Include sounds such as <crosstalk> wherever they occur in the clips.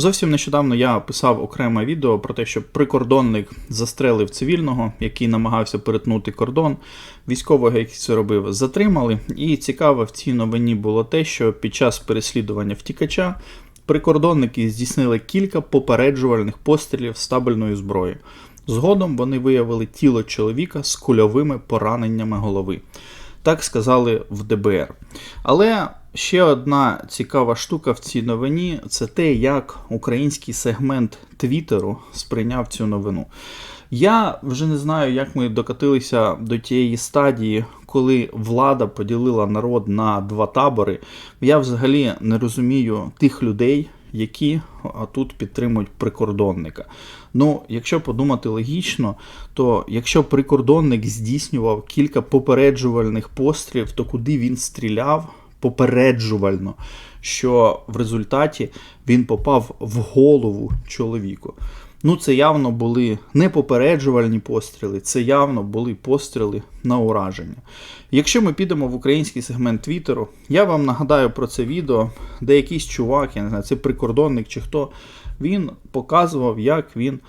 Зовсім нещодавно я писав окреме відео про те, що прикордонник застрелив цивільного, який намагався перетнути кордон. Військового, який це робив, затримали. І цікаво в цій новині було те, що під час переслідування втікача прикордонники здійснили кілька попереджувальних пострілів з табельної зброї. Згодом вони виявили тіло чоловіка з кульовими пораненнями голови. Так сказали в ДБР. Але ще одна цікава штука в цій новині це те, як український сегмент Твіттеру сприйняв цю новину. Я вже не знаю, як ми докатилися до тієї стадії, коли влада поділила народ на два табори. Я взагалі не розумію тих людей, які тут підтримують прикордонника. Ну, якщо подумати логічно, то якщо прикордонник здійснював кілька попереджувальних пострілів, то куди він стріляв попереджувально, що в результаті він попав в голову чоловіку. Ну, це явно були не попереджувальні постріли, це явно були постріли на ураження. Якщо ми підемо в український сегмент Твіттеру, я вам нагадаю про це відео, де якийсь чувак, я не знаю, це прикордонник чи хто, він показував, як він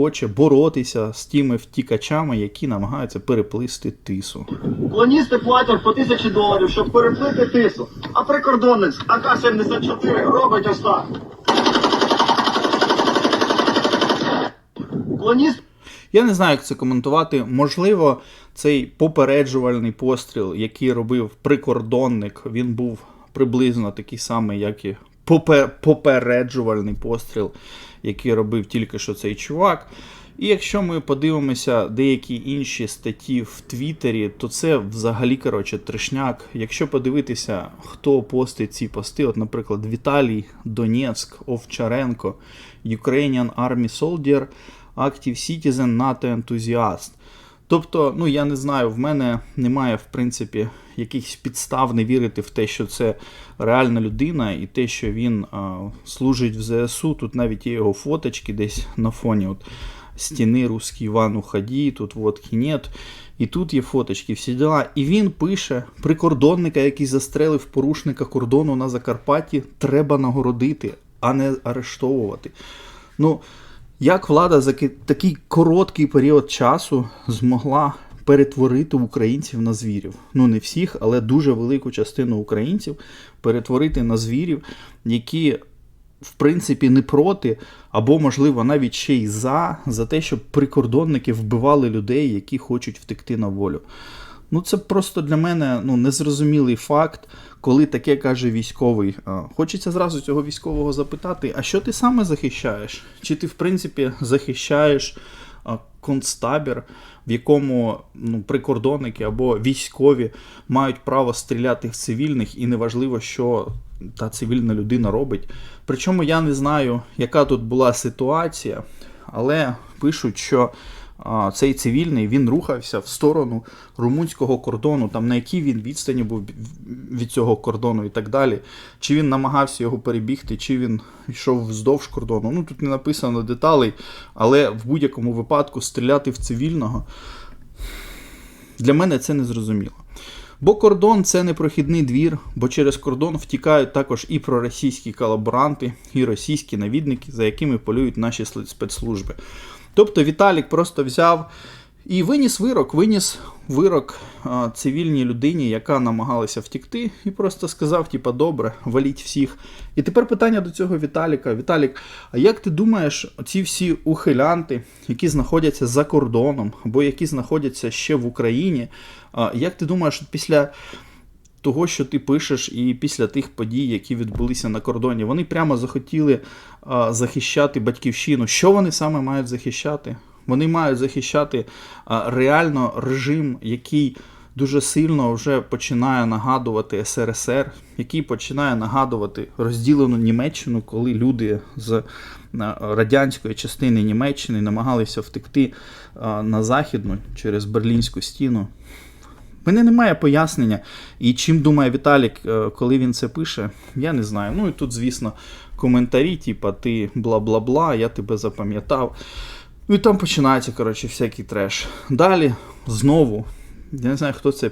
хоче боротися з тими втікачами, які намагаються переплисти тису. Уклоністи платять по тисячі доларів, щоб переплити тису. А прикордонник з АК-74 робить ось так. Уклоніст Я не знаю, як це коментувати. Можливо, цей попереджувальний постріл, який робив прикордонник, він був приблизно такий самий, як і попереджувальний постріл, який робив тільки що цей чувак. І якщо ми подивимося деякі інші статті в Твіттері, то це взагалі коротше трешняк. Якщо подивитися, хто постить ці пости, от, наприклад, Віталій Донецьк, Овчаренко, Ukrainian Army Soldier, Active Citizen, NATO Enthusiast. Тобто, ну я не знаю, в мене немає, в принципі, якихось підстав не вірити в те, що це реальна людина, і те, що він а, служить в ЗСУ. Тут навіть є його фоточки десь на фоні. От, стіни русський Іван уході, тут водки нет. І тут є фоточки, всі діла. І він пише: прикордонника, який застрелив порушника кордону на Закарпатті, треба нагородити, а не арештовувати. Ну, як влада за такий короткий період часу змогла перетворити українців на звірів? Ну, не всіх, але дуже велику частину українців перетворити на звірів, які в принципі не проти, або, можливо, навіть ще й за, за те, щоб прикордонники вбивали людей, які хочуть втекти на волю. Ну, це просто для мене ну, незрозумілий факт, коли таке каже військовий. Хочеться зразу цього військового запитати: а що ти саме захищаєш? Чи ти, в принципі, захищаєш концтабір, в якому ну, прикордонники або військові мають право стріляти в цивільних, і неважливо, що та цивільна людина робить. Причому я не знаю, яка тут була ситуація, але пишуть, що цей цивільний він рухався в сторону румунського кордону, там на якій він відстані був від цього кордону і так далі. Чи він намагався його перебігти, чи він йшов вздовж кордону. Ну тут не написано деталей, але в будь-якому випадку стріляти в цивільного для мене це не зрозуміло. Бо кордон це не прохідний двір, бо через кордон втікають також і проросійські колаборанти, і російські навідники, за якими полюють наші спецслужби. Тобто Віталік просто взяв і виніс вирок, виніс вирок цивільній людині, яка намагалася втікти, і просто сказав: типа, добре, валіть всіх. І тепер питання до цього Віталіка. Віталік, а як ти думаєш, ці всі ухилянти, які знаходяться за кордоном, або які знаходяться ще в Україні, як ти думаєш, після того, що ти пишеш, і після тих подій, які відбулися на кордоні, вони прямо захотіли захищати батьківщину. Що вони саме мають захищати? Вони мають захищати реально режим, який дуже сильно вже починає нагадувати СРСР, який починає нагадувати розділену Німеччину, коли люди з радянської частини Німеччини намагалися втекти на західну через Берлінську стіну. Мене немає пояснення. І чим думає Віталік, е, коли він це пише, я не знаю. Ну і тут, звісно, коментарі, типа ти бла-бла-бла, я тебе запам'ятав. Ну і там починається, коротше, всякий треш. Далі знову, я не знаю, хто це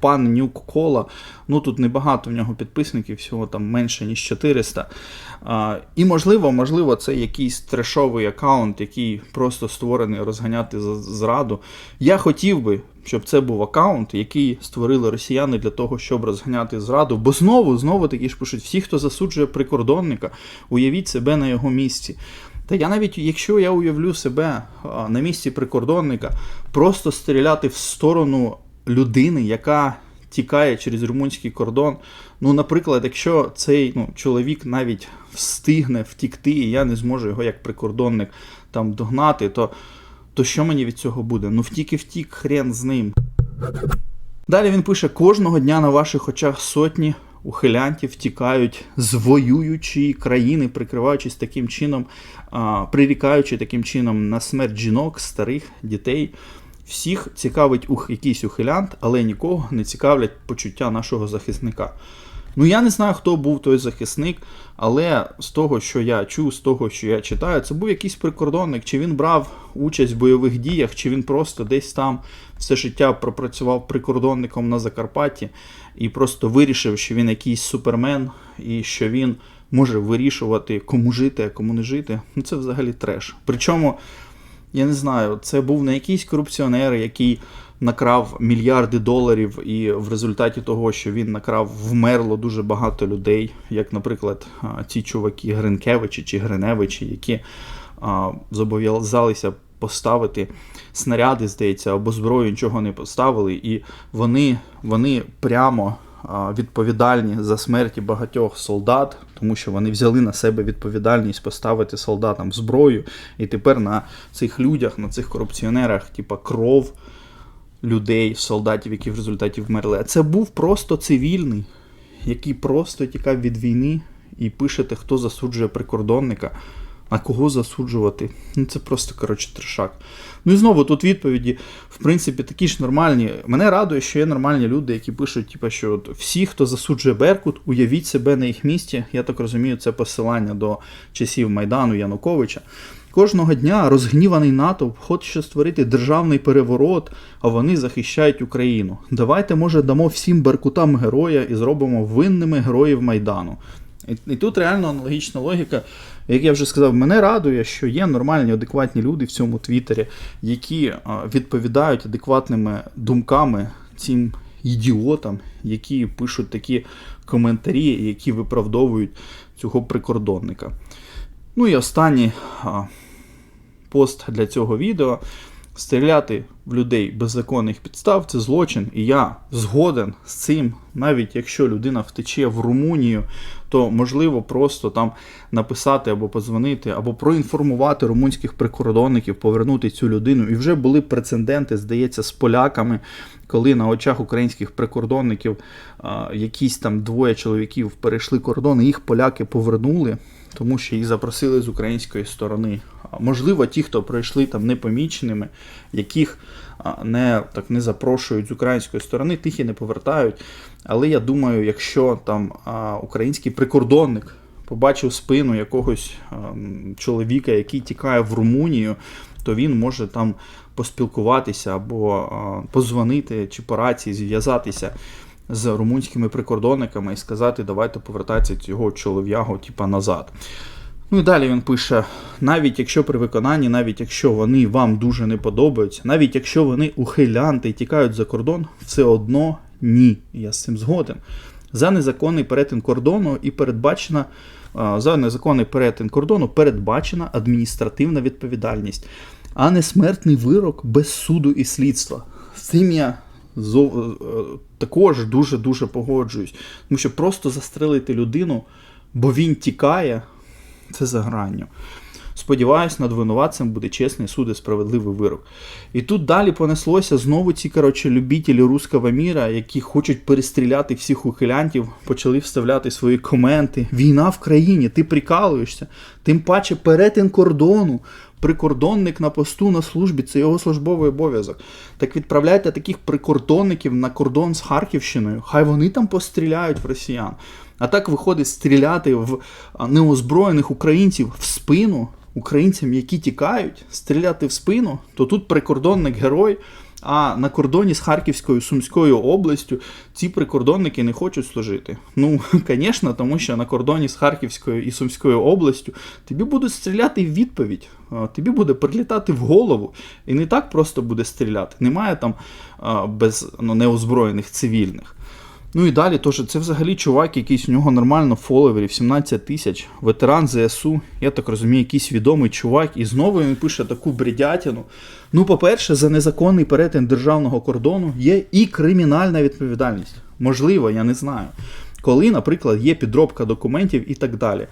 пан Нюк Кола. Ну тут небагато в нього підписників, всього там менше ніж 400. А, і можливо, можливо, це якийсь трешовий аккаунт, який просто створений розганяти за- зраду. Я хотів би, щоб це був аккаунт, який створили росіяни для того, щоб розганяти зраду. Бо знову, знову таки ж пишуть, всі, хто засуджує прикордонника, уявіть себе на його місці. Та я навіть, якщо я уявлю себе на місці прикордонника, просто стріляти в сторону людини, яка тікає через румунський кордон. Ну, наприклад, якщо цей ну, чоловік навіть встигне втікти, і я не зможу його як прикордонник там догнати, то, то що мені від цього буде? Ну втік і втік, хрен з ним. Далі він пише: кожного дня на ваших очах сотні ухилянтів тікають з воюючої країни, прикриваючись таким чином, а, прирікаючи таким чином на смерть жінок, старих, дітей. Всіх цікавить ух, якийсь ухилянт, але нікого не цікавлять почуття нашого захисника. Ну, я не знаю, хто був той захисник, але з того, що я чув, з того, що я читаю, це був якийсь прикордонник, чи він брав участь в бойових діях, чи він просто десь там все життя пропрацював прикордонником на Закарпатті і просто вирішив, що він якийсь супермен і що він може вирішувати, кому жити, а кому не жити. Ну це взагалі треш. Причому, я не знаю, це був не якийсь корупціонер, який накрав мільярди доларів, і в результаті того, що він накрав, вмерло дуже багато людей, як, наприклад, ці чуваки Гринкевичі чи Гриневичі, які зобов'язалися поставити снаряди, здається, або зброю нічого не поставили, і вони, вони прямо відповідальні за смерті багатьох солдат, тому що вони взяли на себе відповідальність поставити солдатам зброю, і тепер на цих людях, на цих корупціонерах, типа кров людей, солдатів, які в результаті вмерли. А це був просто цивільний, який просто тікав від війни, і пишете, хто засуджує прикордонника. А кого засуджувати? Ну це просто коротше трешак. Ну і знову тут відповіді, в принципі, такі ж нормальні. Мене радує, що є нормальні люди, які пишуть, типу, що от всі, хто засуджує Беркут, уявіть себе на їх місці. Я так розумію, це посилання до часів Майдану Януковича. Кожного дня розгніваний натовп хоче створити державний переворот, а вони захищають Україну. Давайте, може, дамо всім беркутам героя і зробимо винними героїв Майдану. І, тут реально аналогічна логіка. Як я вже сказав, мене радує, що є нормальні, адекватні люди в цьому твіттері, які відповідають адекватними думками цим ідіотам, які пишуть такі коментарі, які виправдовують цього прикордонника. Ну і останній пост для цього відео. Стріляти в людей без законних підстав це злочин, і я згоден з цим, навіть якщо людина втече в Румунію, то можливо просто там написати або подзвонити, або проінформувати румунських прикордонників, повернути цю людину. І вже були прецеденти, здається, з поляками, коли на очах українських прикордонників а, якісь там двоє чоловіків перейшли кордон, і їх поляки повернули, тому що їх запросили з української сторони. Можливо, ті, хто пройшли там непоміченими, яких не так не запрошують з української сторони, тих і не повертають. Але я думаю, якщо там український прикордонник побачив спину якогось чоловіка, який тікає в Румунію, то він може там поспілкуватися або позвонити чи по рації зв'язатися з румунськими прикордонниками і сказати, давайте повертатися цього чолов'ягу, типа назад. Ну і далі він пише: навіть якщо при виконанні, навіть якщо вони вам дуже не подобаються, навіть якщо вони ухилянти і тікають за кордон, все одно ні. Я з цим згоден. За незаконний перетин кордону і передбачена за незаконний перетин кордону передбачена адміністративна відповідальність, а не смертний вирок без суду і слідства. З цим я е, також дуже дуже погоджуюсь. Тому що просто застрелити людину, бо він тікає, це за гранню. Сподіваюсь, над винуватцем буде чесний суд і справедливий вирок. І тут далі понеслося знову ці коротше, любителі руского міра, які хочуть перестріляти всіх ухилянтів, почали вставляти свої коменти. Війна в країні, ти прикалуєшся. Тим паче перетин кордону. Прикордонник на посту на службі це його службовий обов'язок. Так відправляйте таких прикордонників на кордон з Харківщиною. Хай вони там постріляють в росіян. А так виходить стріляти в неозброєних українців в спину, українцям, які тікають, стріляти в спину, то тут прикордонник герой, А на кордоні з Харківською Сумською областю ці прикордонники не хочуть служити. Ну, <laughs> звісно, тому що на кордоні з Харківською і Сумською областю тобі будуть стріляти в відповідь. Тобі буде прилітати в голову, і не так просто буде стріляти. Немає там без ну, неозброєних цивільних. Ну і далі, тож це взагалі чувак, якийсь у нього нормально фоловерів, 17 тисяч, ветеран ЗСУ, я так розумію, якийсь відомий чувак, і знову він пише таку бредятину. Ну, по-перше, за незаконний перетин державного кордону є і кримінальна відповідальність. Можливо, я не знаю. Коли, наприклад, є підробка документів і так далі.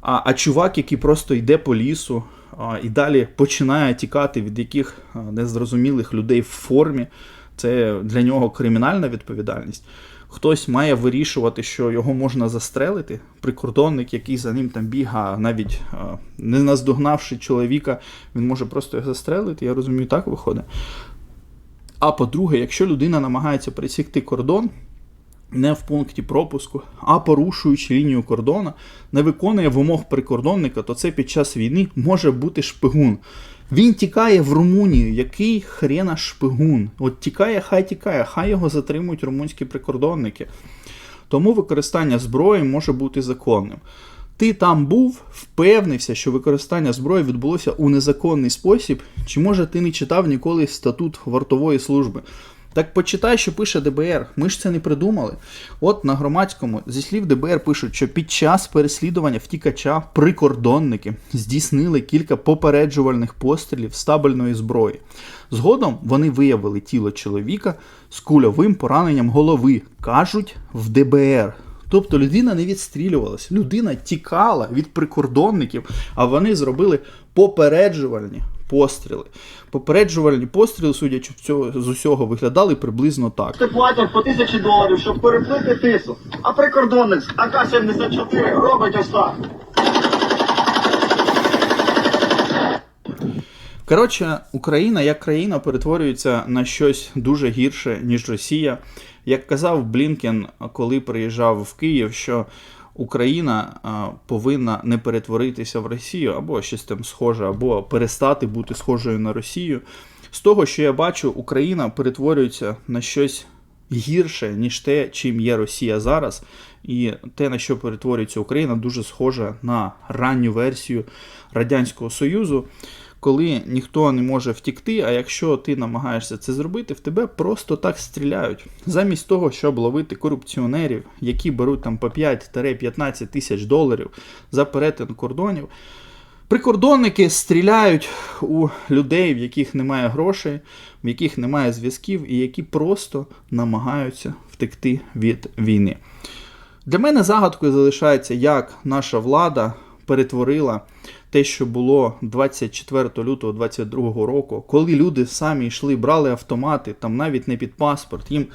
А, а чувак, який просто йде по лісу а, і далі починає тікати від яких незрозумілих людей в формі, це для нього кримінальна відповідальність. Хтось має вирішувати, що його можна застрелити. Прикордонник, який за ним там бігає, навіть не наздогнавши чоловіка, він може просто його застрелити. Я розумію, так виходить. А по-друге, якщо людина намагається пересікти кордон, не в пункті пропуску, а порушуючи лінію кордону, не виконує вимог прикордонника, то це під час війни може бути шпигун. Він тікає в Румунію. Який хрена шпигун? От тікає, хай тікає, хай його затримують румунські прикордонники. Тому використання зброї може бути законним. Ти там був, впевнився, що використання зброї відбулося у незаконний спосіб, чи може ти не читав ніколи статут вартової служби? Так почитай, що пише ДБР. Ми ж це не придумали. От на громадському зі слів ДБР пишуть, що під час переслідування втікача прикордонники здійснили кілька попереджувальних пострілів з табельної зброї. Згодом вони виявили тіло чоловіка з кульовим пораненням голови, кажуть в ДБР. Тобто людина не відстрілювалась, людина тікала від прикордонників, а вони зробили попереджувальні постріли. Попереджувальні постріли, судячи з усього, виглядали приблизно так. Ти платять по тисячі доларів, щоб переплити тису. А прикордонник з АК-74 робить ось так. Коротше, Україна як країна перетворюється на щось дуже гірше, ніж Росія. Як казав Блінкен, коли приїжджав в Київ, що Україна повинна не перетворитися в Росію або щось там схоже, або перестати бути схожою на Росію. З того, що я бачу, Україна перетворюється на щось гірше, ніж те, чим є Росія зараз. І те, на що перетворюється Україна, дуже схоже на ранню версію Радянського Союзу, коли ніхто не може втікти, а якщо ти намагаєшся це зробити, в тебе просто так стріляють. Замість того, щоб ловити корупціонерів, які беруть там по 5-15 тисяч доларів за перетин кордонів. Прикордонники стріляють у людей, в яких немає грошей, в яких немає зв'язків, і які просто намагаються втекти від війни. Для мене загадкою залишається, як наша влада перетворила те, що було 24 лютого 2022 року, коли люди самі йшли, брали автомати, там навіть не під паспорт, їм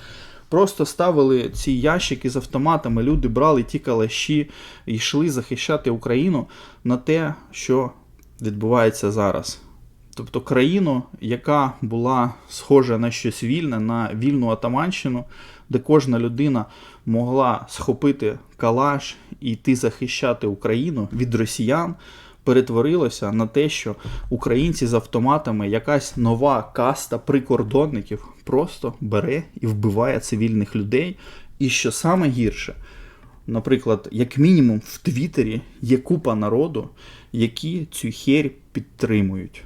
просто ставили ці ящики з автоматами, люди брали ті калаші і йшли захищати Україну на те, що відбувається зараз. Тобто країну, яка була схожа на щось вільне, на вільну атаманщину, де кожна людина могла схопити калаш йти захищати Україну від росіян, перетворилося на те, що українці з автоматами, якась нова каста прикордонників просто бере і вбиває цивільних людей. І що саме гірше, наприклад, як мінімум в Твіттері є купа народу, які цю херь підтримують.